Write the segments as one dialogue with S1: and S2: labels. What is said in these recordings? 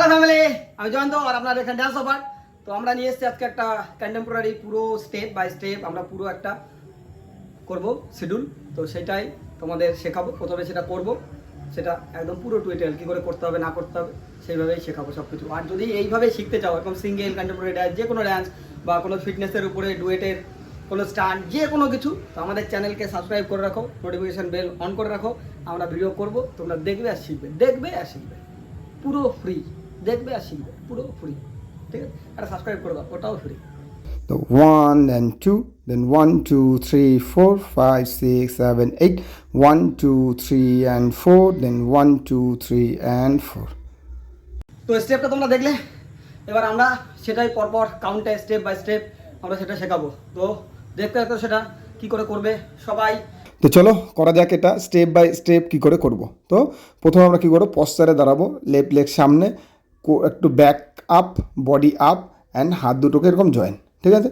S1: Hello family আমি জয়ন্ত আর আপনার এখানে ড্যান্স অফার তো আমরা নিয়ে এসেছি আজকে একটা কন্টেম্পোরারি পুরো স্টেপ বাই স্টেপ আমরা পুরো একটা করব শিডিউল তো সেটাই তোমাদের শেখাবো। প্রথমে সেটা করব। সেটা একদম পুরো টুইটেল কী করে করতে হবে, না করতে হবে, সেইভাবেই শেখাবো সব কিছু আর যদি এইভাবে শিখতে চাও এরকম সিঙ্গেল কন্টেম্পোরারি ড্যান্স যে কোনো ড্যান্স বা কোনো ফিটনেসের উপরে ডুয়েটের কোনো স্টান্ট যে কোনো কিছু, তো আমাদের চ্যানেলকে সাবস্ক্রাইব করে রাখো নোটিফিকেশন বেল অন করে রাখো। আমরা ভিডিও করব, তোমরা দেখবে আর শিখবে, দেখবে আর শিখবে। পুরো ফ্রি দেখবে আর শিখবে পুরো ফ্রি ঠিক আছে একটা সাবস্ক্রাইব করে দাও ওটাও free
S2: The one and two, then one, two, three, four, five, six, seven, eight. One, two, three, and four, then one, two, three, and four.
S1: তো স্টেপটা তোমরা দেখলে এবার আমরা সেটাই পরপর কাউন্টে স্টেপ বাই স্টেপ আমরা সেটা শেখাবো তো দেখতে দেখতে সেটা কি করে করবে সবাই
S2: তো চলো করা যাক এটা স্টেপ বাই স্টেপ কি করে করব তো প্রথমে আমরা কি করব পশ্চারে দাঁড়াবো লেফট লেগ সামনে একটু back up body up and হাত দুটোকে এরকম জয়েন ঠিক আছে?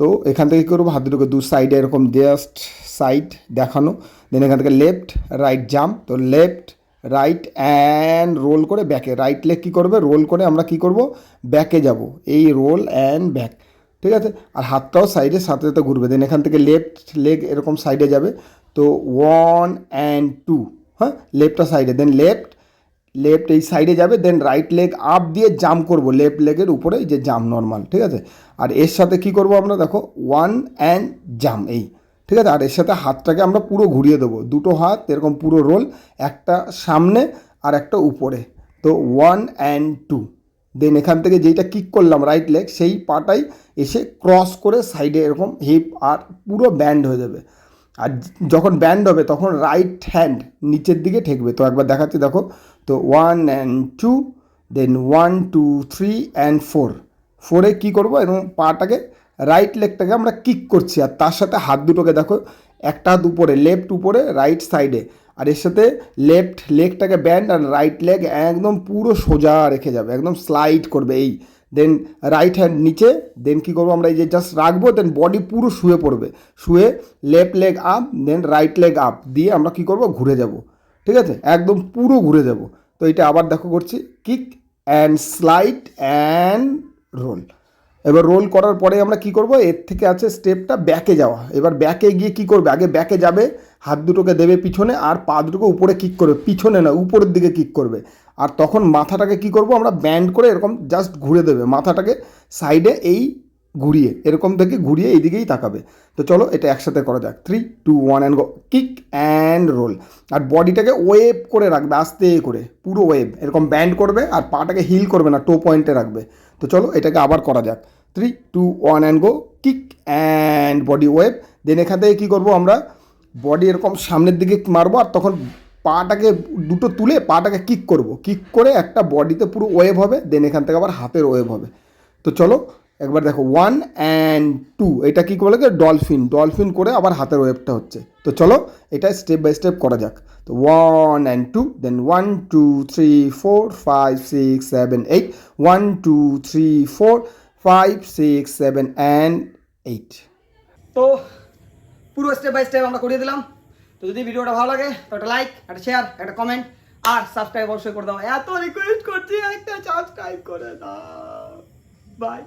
S2: তো এখান থেকে কী করব? হাত দুটোকে দু সাইডে এরকম জাস্ট সাইড দেখানো দেন এখান থেকে লেফট রাইট জাম্প তো লেফট রাইট অ্যান্ড রোল করে ব্যাকে রাইট লেগ কী করবে? রোল করে আমরা কি করব? ব্যাকে যাব, এই রোল অ্যান্ড ব্যাক ঠিক আছে? আর হাতটাও সাইডে সাথে সাথে ঘুরবে দেন এখান থেকে লেফট লেগ এরকম সাইডে যাবে, তো ওয়ান অ্যান্ড টু হ্যাঁ? লেফটটা সাইডে দেন লেফট লেফট এই সাইডে যাবে দেন রাইট লেগ আপ দিয়ে জাম্প করব লেফট লেগের উপরে যে জাম্প নর্মাল ঠিক আছে? আর এর সাথে কি করব আমরা, দেখো ওয়ান অ্যান্ড জাম্প এই, ঠিক আছে? আর এর সাথে হাতটাকে আমরা পুরো ঘুরিয়ে দেবো, দুটো হাত, এরকম পুরো রোল একটা সামনে আর একটা উপরে, তো ওয়ান অ্যান্ড টু দেন এখান থেকে যেইটা কিক করলাম রাইট লেগ সেই পাটাই এসে ক্রস করে সাইডে এরকম হিপ আর পুরো ব্যান্ড হয়ে যাবে। আর যখন ব্যান্ড হবে, তখন রাইট হ্যান্ড নিচের দিকে ঠেকবে। তো একবার দেখাচ্ছি, দেখো। তো one and two then one two three and four ফোরে কী করব? এবং পাটাকে রাইট লেগটাকে আমরা কিক করছি। আর তার সাথে হাত দুটোকে, দেখো, একটা হাত উপরে লেফট উপরে রাইট সাইডে আর এর সাথে লেফট লেগটাকে ব্যান্ড আর রাইট লেগ একদম পুরো সোজা রেখে যাবে। একদম স্লাইড করবে, এই। দেন রাইট হ্যান্ড নিচে দেন কী করব আমরা এই যে জাস্ট রাখব দেন বডি পুরো শুয়ে পড়বে। শুয়ে left leg up then right leg up দিয়ে আমরা কী করব? ঘুরে যাব। ঠিক আছে? একদম পুরো ঘুরে যাব। তো এটা আবার দেখো করছি। Kick and slide and roll এবার রোল করার পরে আমরা কি করব? এর থেকে আছে স্টেপটা ব্যাকে যাওয়া। এবার ব্যাকে গিয়ে কি করবে? আগে ব্যাকে যাবে, হাত দুটোকে দেবে পিছনে আর পা দুটোকে উপরে কিক করবে। পিছনে না, উপরের দিকে কিক করবে। আর তখন মাথাটাকে কি করব? আমরা ব্যান্ড করে এরকম জাস্ট ঘুরে দেবে। মাথাটাকে সাইডে এই ঘুরিয়ে, এরকম থেকে ঘুরিয়ে এই দিকেই তাকাবে। তো চলো এটা একসাথে করা যাক। Three two one and go kick and roll আর বডিটাকে ওয়েভ করে রাখবে, আস্তে করে। পুরো ওয়েভ এরকম ব্যান্ড করবে আর পাটাকে হিল করবে না টো পয়েন্টে রাখবে। তো চলো এটাকে আবার করা যাক। Three two one and go kick and body wave then এখান থেকে কী করব আমরা? বডি এরকম সামনের দিকে মারবো আর তখন পাটাকে দুটো তুলে পাটাকে কিক করব। কিক করে একটা বডিতে পুরো ওয়েভ হবে দেন এখান থেকে আবার হাতের ওয়েভ হবে। তো চলো, একবার দেখো ওয়ান অ্যান্ড টু এটা কী বলে ডলফিন ডলফিন করে আবার হাতের ওয়েভটা হচ্ছে। তো চলো, এটা স্টেপ বাই স্টেপ করা যাক। তো one and two then one two three four five six seven eight one two three four five six seven and eight
S1: তো পুরো স্টেপ বাই স্টেপ আমরা করিয়ে দিলাম। তো যদি ভিডিওটা ভালো লাগে, তো একটা লাইক একটা শেয়ার একটা কমেন্ট আর সাবস্ক্রাইব অবশ্যই করে দাও। এত রিকোয়েস্ট করছি, একটা সাবস্ক্রাইব করে দাও। বাই